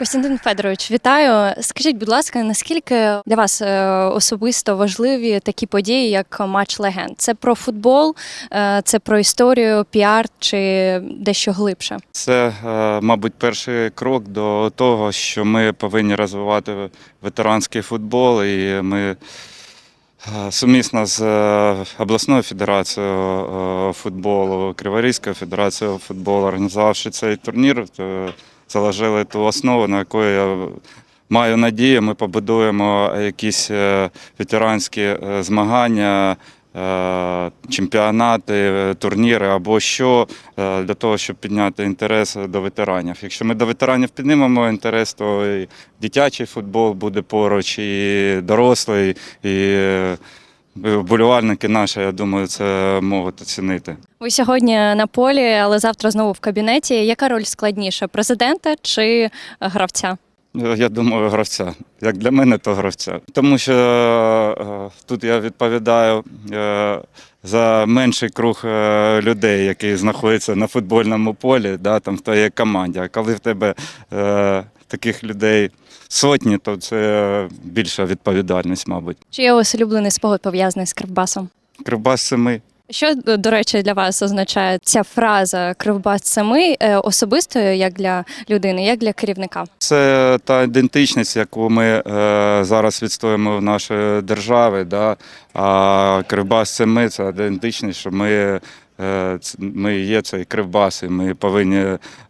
Костянтин Федорович, вітаю. Скажіть, будь ласка, наскільки для вас е, особисто важливі такі події, як матч легенд? Це про футбол, е, це про історію, піар чи дещо глибше? Це, е, мабуть, перший крок до того, що ми повинні розвивати ветеранський футбол, і ми сумісно з обласною федерацією футболу, Криворізькою федерацією футболу, організувавши цей турнір, то заложили ту основу, на яку я маю надію, ми побудуємо якісь е, ветеранські е, змагання. е, Чемпіонати, турніри або що для того, щоб підняти інтерес до ветеранів. Якщо ми до ветеранів піднімемо інтерес, то і дитячий футбол буде поруч, і дорослий, і вболівальники наші, я думаю, це можуть оцінити. Ви сьогодні на полі, але завтра знову в кабінеті. Яка роль складніша президента чи гравця? Я думаю, гравця. Як для мене, то гравця. Тому що е, тут я відповідаю е, за менший круг е, людей, які знаходяться на футбольному полі, да, там в твоїй команді. А коли в тебе е, таких людей сотні, то це більша відповідальність, мабуть. Чи є у вас улюблений спогад пов'язаний з Кривбасом? Кривбас це ми. Що, до речі, для вас означає ця фраза Кривбас це ми е, особисто як для людини, як для керівника? Це та ідентичність, яку ми е, зараз відстоюємо в нашій державі. Да? А Кривбас це ми, це ідентичність, що ми, е, ми є цей Кривбас, і ми повинні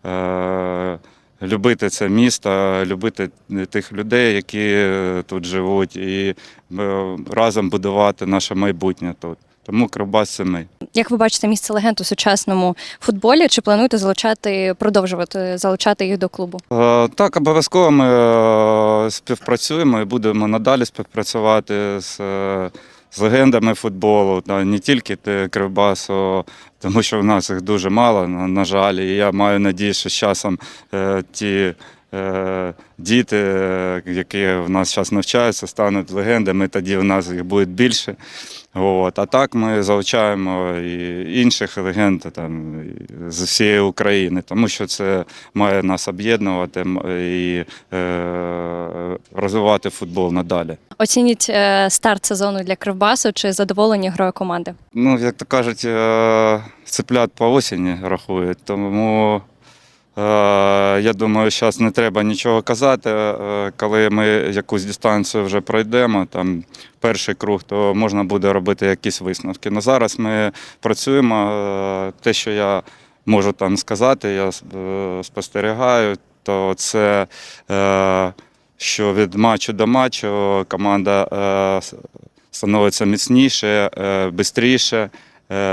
е, любити це місто, любити тих людей, які е, тут живуть, і е, разом будувати наше майбутнє тут. Тому Кривбас це ми. Як ви бачите місце легенд у сучасному футболі? Чи плануєте залучати, продовжувати залучати їх до клубу? Е, Так, обов'язково ми е, співпрацюємо і будемо надалі співпрацювати з, е, з легендами футболу, та не тільки Кривбасу, тому що в нас їх дуже мало, на, на жаль. І я маю надію, що з часом е, ті е, діти, е, які в нас зараз навчаються, стануть легендами, тоді в нас їх буде більше. От. А так ми залучаємо і інших легенд там, з всієї України, тому що це має нас об'єднувати і е, розвивати футбол надалі. Оцініть е, старт сезону для Кривбасу чи задоволені грою команди? Ну, як то кажуть, е, цеплят по осені рахують, тому я думаю, зараз не треба нічого казати. Е, Коли ми якусь дистанцію вже пройдемо, там перший круг, то можна буде робити якісь висновки. Ну, зараз ми працюємо. е, Те, що я можу там сказати, я е, спостерігаю, то це. е, Що від матчу до матчу команда е, становиться міцніше, швидше,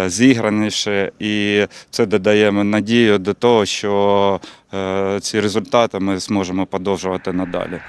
зіграніше, і це додає надію до того, що е, ці результати ми зможемо подовжувати надалі.